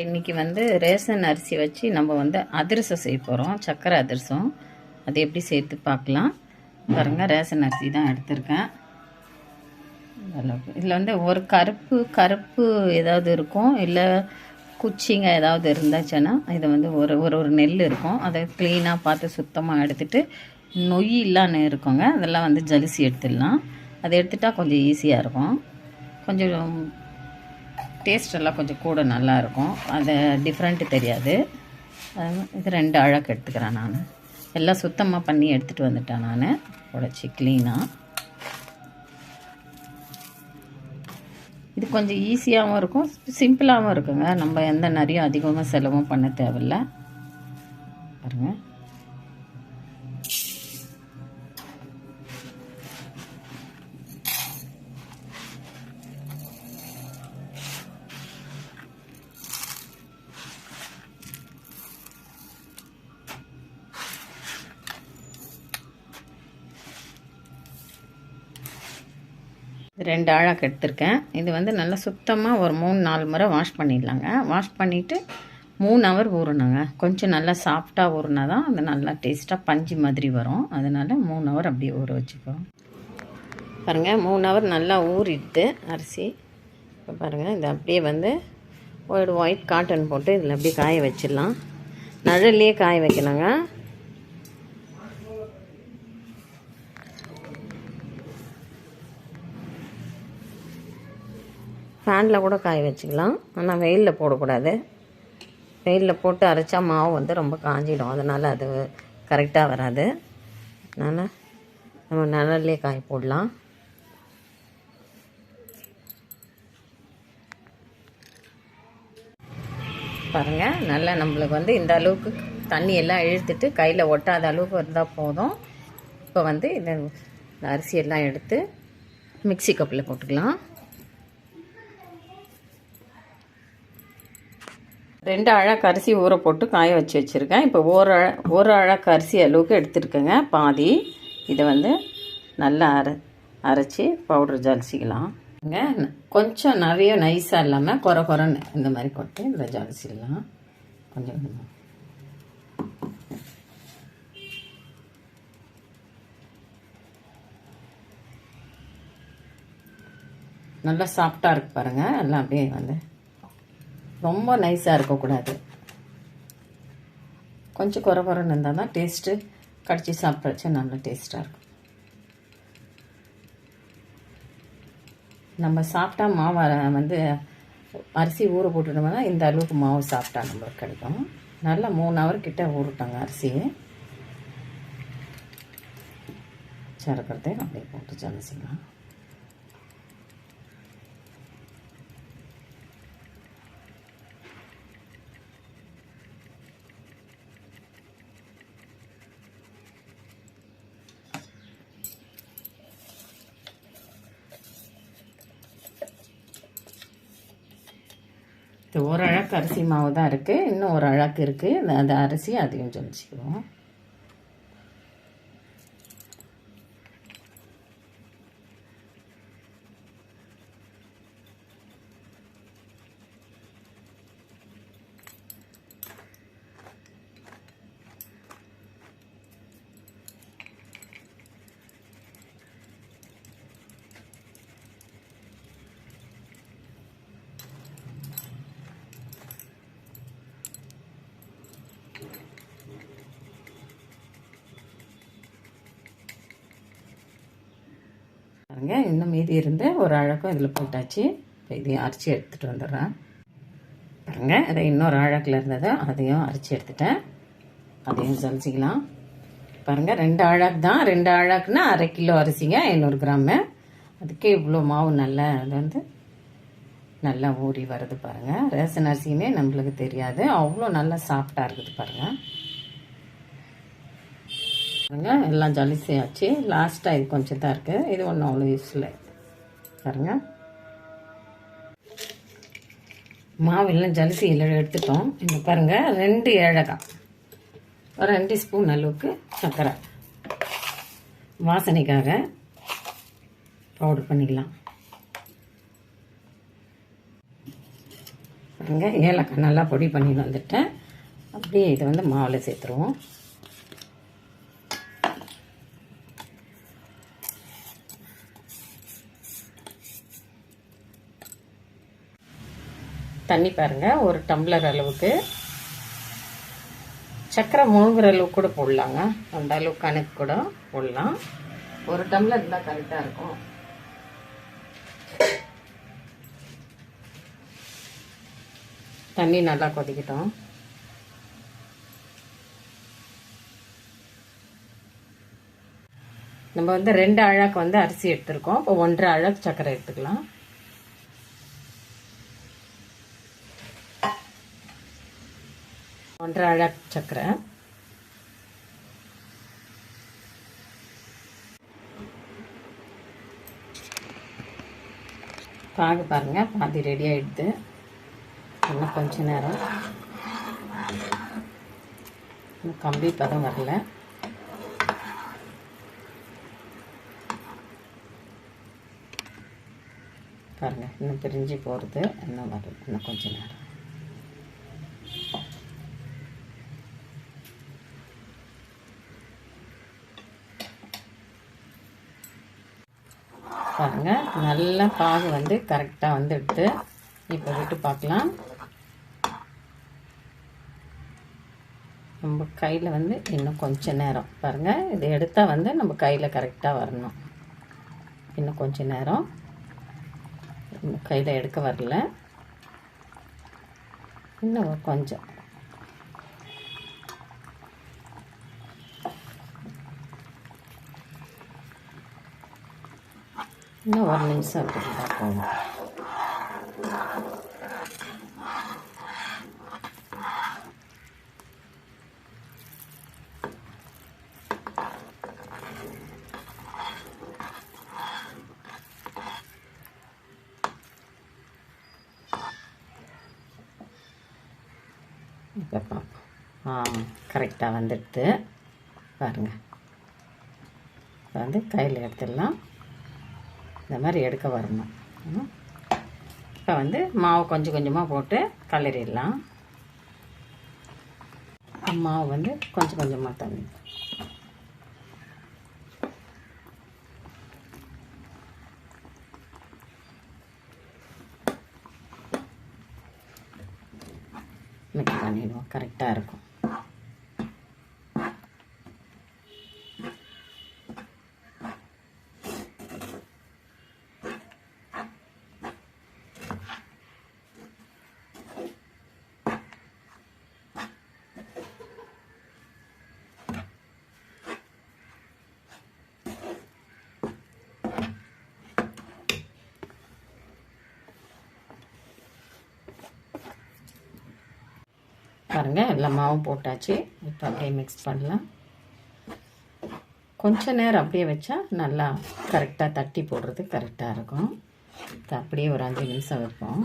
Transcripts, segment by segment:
இன்னைக்கு வந்து ரேஷன் அரிசி வச்சு நம்ம வந்து அதிரசம் செய்ய போகிறோம் சக்கரை அதிரசம். அது எப்படி சேர்த்து பார்க்கலாம். பாருங்கள் ரேஷன் அரிசி தான் எடுத்திருக்கேன். இதில் வந்து ஒரு கருப்பு கருப்பு ஏதாவது இருக்கும். இல்லை குச்சிங்க ஏதாவது இருந்தாச்சுன்னா இதை வந்து ஒரு ஒரு ஒரு நெல் இருக்கும். அதை க்ளீனாக பார்த்து சுத்தமாக எடுத்துகிட்டு நொய் இல்லான்னு இருக்குங்க. அதெல்லாம் வந்து ஜலிசி எடுத்துடலாம். அதை எடுத்துட்டால் கொஞ்சம் ஈஸியாக இருக்கும். கொஞ்சம் டேஸ்ட் எல்லாம் கொஞ்சம் கூட நல்லா இருக்கும் அது டிஃப்ரெண்ட்டு தெரியாது. அது இது ரெண்டு அழகு எடுத்துக்கிறேன் நான். எல்லாம் சுத்தமாக பண்ணி எடுத்துகிட்டு வந்துட்டேன் நான். உடச்சி க்ளீனாக இது கொஞ்சம் ஈஸியாகவும் இருக்கும். சிம்பிளாகவும் இருக்குங்க. நம்ம எந்த நிறைய அதிகமாக செலவும் பண்ண தேவையில்ல. ரெண்டு ஆழாக்கு எடுத்திருக்கேன். இது வந்து நல்லா சுத்தமாக ஒரு மூணு நாலு முறை வாஷ் பண்ணிடலாங்க. வாஷ் பண்ணிவிட்டு மூணு ஹவர் ஊறணுங்க. கொஞ்சம் நல்லா சாஃப்டாக ஊறினா தான் அது நல்லா டேஸ்ட்டாக பஞ்சு மாதிரி வரும். அதனால் மூணு ஹவர் அப்படியே ஊற வச்சுக்கிறோம். பாருங்கள் மூணு ஹவர் நல்லா ஊறிடுது அரிசி. இப்போ பாருங்கள் இது அப்படியே வந்து ஒரு ஒயிட் காட்டன் போட்டு இதில் அப்படியே காய வச்சிடலாம். நிழல்லையே காய வைக்கணுங்க. ஃபேனில் கூட காய வச்சுக்கலாம். ஆனால் வெயிலில் போடக்கூடாது. வெயிலில் போட்டு அரைச்சா மாவு வந்து ரொம்ப காஞ்சிடும். அதனால் அது கரெக்டாக வராது. அதனால் நம்ம நிழல்லே காய போடலாம். பாருங்கள் நல்லா நம்மளுக்கு வந்து இந்த அளவுக்கு தண்ணி எல்லாம் இழுத்துட்டு கையில் ஒட்டாத அளவுக்கு இருந்தால் போதும். இப்போ வந்து இந்த அரிசியெல்லாம் எடுத்து மிக்சி கப்பில் போட்டுக்கலாம். ரெண்டு அழகு அரிசி ஊற போட்டு காய வச்சு வச்சுருக்கேன். இப்போ ஒரு அழ ஒரு அழகு அரிசி அளவுக்கு எடுத்துருக்கேங்க. பாதி இதை வந்து நல்லா அரை அரைச்சி பவுட்ரு ஜலிச்சிக்கலாம். கொஞ்சம் நிறைய நைஸாக இல்லாமல் குறை குறைன்னு இந்த மாதிரி கொட்டி இதில் ஜலிச்சிடலாம் கொஞ்சம் நல்லா சாஃப்டாக இருக்கு பாருங்கள் எல்லாம் அப்படியே வந்து ரொம்ப நைஸாக இருக்கக்கூடாது. கொஞ்சம் குறை குறைன்னு இருந்தால் தான் டேஸ்ட்டு கடிச்சு சாப்பிட்றச்சு நல்லா டேஸ்ட்டாக இருக்கும். நம்ம சாப்பிட்டா மாவை வந்து அரிசி ஊற போட்டுட்டோம்னா இந்த அளவுக்கு மாவு சாப்பிட்டா நம்மளுக்கு கிடைக்கும். நல்லா மூணு ஹவர் கிட்டே ஊறட்டாங்க அரிசியை சரக்கிறதே அப்படியே போட்டு ஜலசிக்கலாம் இது ஒரு அழகு அரிசி மாவு தான் இருக்குது இன்னும் ஒரு அழகு இருக்குது அந்த அரிசி அதையும் ஜலிச்சிக்குவோம். பாருங்க. இன்னும் மீதி இருந்த ஒரு அழகும் இதில் போட்டாச்சு. இப்போ இதையும் அரைச்சி எடுத்துகிட்டு வந்துடுறேன். பாருங்க. அதை இன்னொரு அழகில் இருந்ததை அதையும் அரைச்சி எடுத்துட்டேன். அதையும் ஜலிச்சிக்கலாம் பாருங்கள் ரெண்டு அழகு தான். ரெண்டு அழகுனா அரை கிலோ அரிசிங்க ஐநூறு கிராமு. அதுக்கே இவ்வளோ மாவு நல்லா அது வந்து நல்லா ஊறி வருது பாருங்கள் ரேஷன் அரிசியுமே நம்மளுக்கு தெரியாது. அவ்வளோ நல்லா சாஃப்டாக இருக்குது பாருங்கள் பாருங்க எல்லாம் ஜலிசியாச்சு. லாஸ்ட்டாக இது கொஞ்சம் தான் இருக்குது இது ஒன்றும் அவ்வளோ யூஸ்ஃபுல் பாருங்க. மாவெல்லாம் ஜலிசி இல்லை எடுத்துட்டோம். இந்த பாருங்கள் ரெண்டு ஏழகாய் ஒரு ரெண்டு ஸ்பூன் அளவுக்கு சர்க்கரை. வாசனைக்காக பவுடர் பண்ணிக்கலாம். பாருங்கள் ஏலக்காய் நல்லா பொடி பண்ணி வந்துட்டேன். அப்படியே இதை வந்து மாவில் சேர்த்துருவோம். தண்ணி பாருங்கள் ஒரு டம்ளர் அளவுக்கு. சக்கரை முழுங்குற அளவுக்கு கூட போடலாங்க. அந்த அளவுக்கு கணக்கு கூட போடலாம். ஒரு டம்ளர் இருந்தால் கரெக்டாக இருக்கும். தண்ணி நல்லா கொதிக்கட்டும். நம்ம வந்து ரெண்டு அழாக்கு வந்து அரிசி எடுத்திருக்கோம். இப்போ ஒன்றரை அழகு சக்கரை எடுத்துக்கலாம். ஒன்றரை அழகு சக்கரை. பாகு பாருங்க பாதி ரெடி ஆயிடுது. இன்னும் கொஞ்ச நேரம். இன்னும் கம்பி பதம் வரல. பாருங்க இன்னும் பிரிஞ்சு போகிறது இன்னும் வரும் இன்னும் கொஞ்ச நேரம். பாருங்க. நல்லா பாகு வந்து கரெக்டாக வந்துடுது இப்போ விட்டு பார்க்கலாம் நம்ம கையில் வந்து இன்னும் கொஞ்ச நேரம். பாருங்கள் இது எடுத்தால் வந்து நம்ம கையில் கரெக்டாக வரணும். இன்னும் கொஞ்ச நேரம். கையில் எடுக்க வரல. இன்னும் கொஞ்சம். இன்னும் ஒரு நிமிஷம் அப்படி போதும் இப்போ பார்ப்போம் கரெக்டாக வந்துடுது பாருங்கள் இப்போ வந்து கையில் எடுத்துடலாம் இந்த மாதிரி எடுக்க வரணும். இப்போ வந்து மாவு கொஞ்சம் கொஞ்சமாக போட்டு கலரிடலாம். மாவு வந்து கொஞ்சம் கொஞ்சமாக தண்ணி. மிக்ஸ் பண்ணிடுவோம். கரெக்டாக இருக்கும். பாருங்கள் எல்லா மாவும் போட்டாச்சு. இப்போ அப்படியே மிக்ஸ் பண்ணலாம். கொஞ்ச நேரம் அப்படியே வச்சா நல்லா கரெக்டாக தட்டி போடுறது கரெக்டாக இருக்கும். இது அப்படியே ஒரு அஞ்சு நிமிஷம் வைப்போம்.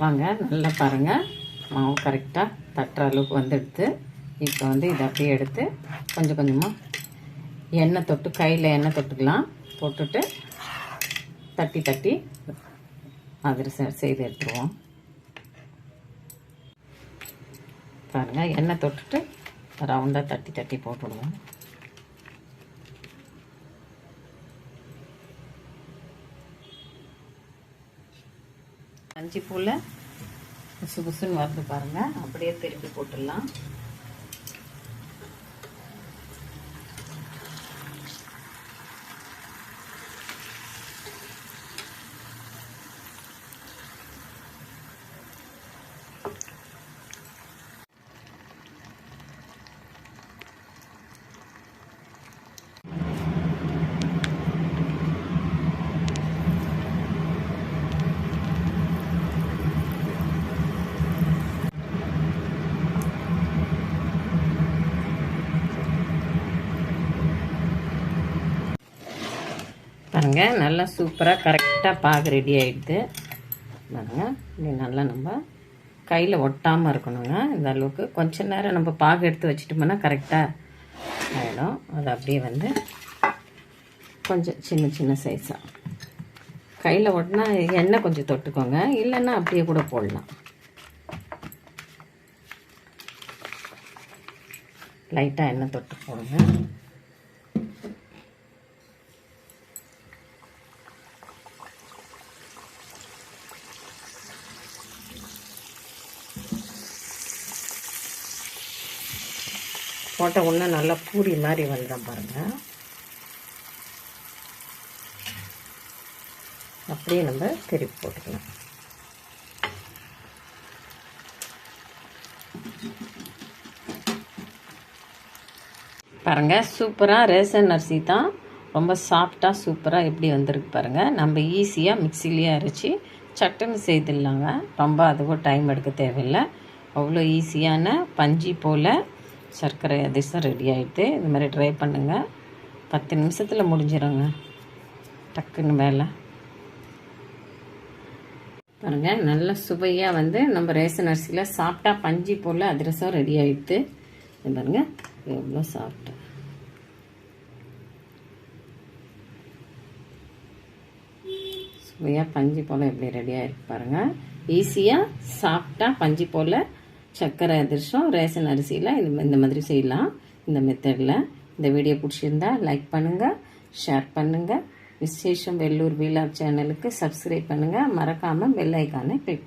வாங்க நல்லா பாருங்கள் மாவு கரெக்டாக தட்டுற அளவுக்கு வந்துடுது. இப்போ வந்து இதை அப்படியே எடுத்து கொஞ்சம் கொஞ்சமாக எண்ணெய் தொட்டு கையில் எண்ணெய் தொட்டுக்கலாம். போட்டுட்டு தட்டி தட்டி அதிரசம் செய்து எடுத்துருவோம். பாருங்கள் எண்ணெய் தொட்டுட்டு ரவுண்டாக தட்டி தட்டி போட்டுடுவோம் அஞ்சு பூவில் புசு புசுன்னு வருது பாருங்கள் அப்படியே திருப்பி போட்டுடலாம். பாருங்க. நல்லா சூப்பராக கரெக்டாக பாகு ரெடி ஆகிடுது பாருங்க. இது நல்லா நம்ம கையில் ஒட்டாமல் இருக்கணுங்க. இந்த அளவுக்கு கொஞ்ச நேரம் நம்ம பாகு எடுத்து வச்சுட்டோம்னா கரெக்டாக ஆகிடும் அது அப்படியே வந்து கொஞ்சம் சின்ன சின்ன சைஸாக கையில் ஒட்டினா எண்ணெய் கொஞ்சம் தொட்டுக்கோங்க. இல்லைன்னா அப்படியே கூட போடலாம். லைட்டாக எண்ணெய் தொட்டு போடுங்க. போட்ட உடனே நல்லா பூரி மாதிரி வந்துடும் பாருங்கள் அப்படியே நம்ம திருப்பி போட்டுக்கலாம். பாருங்கள் சூப்பராக ரேசன் அரிசி தான். ரொம்ப சாஃப்டாக சூப்பராக எப்படி வந்திருக்கு பாருங்கள் நம்ம ஈஸியாக மிக்சிலேயே அரைச்சி சட்டுன்னு செய்திடலாங்க. ரொம்ப அதுவும் டைம் எடுக்க தேவையில்லை. அவ்வளோ ஈஸியான பஞ்சி போல் சர்க்கரை அதிசம் ரெடி ஆகிட்டு இது மாதிரி ட்ரை பண்ணுங்கள் பத்து நிமிஷத்தில் முடிஞ்சிடுங்க டக்குன்னு வேலை. பாருங்கள் நல்ல சுவையாக வந்து நம்ம ரேஷன் அரிசியில் சாப்பிட்டா பஞ்சு போல் அதிரசம் ரெடி ஆகிட்டு இது பாருங்கள் எவ்வளோ சாப்பிட்டேன் சுவையாக பஞ்சு போல் எப்படி ரெடியாக இருக்கு பாருங்கள் ஈஸியாக சாப்பிட்டா பஞ்சு போல் சர்க்கரை அதிர்சம் ரேஷன் அரிசியில் இந்த இந்த மாதிரி செய்யலாம். இந்த மெத்தடில் இந்த வீடியோ பிடிச்சிருந்தா லைக் பண்ணுங்கள் ஷேர் பண்ணுங்கள் விசேஷம் வெள்ளூர் வீலாப் சேனலுக்கு சப்ஸ்கிரைப் பண்ணுங்கள் மறக்காமல் பெல் ஐக்கானை கிளிக்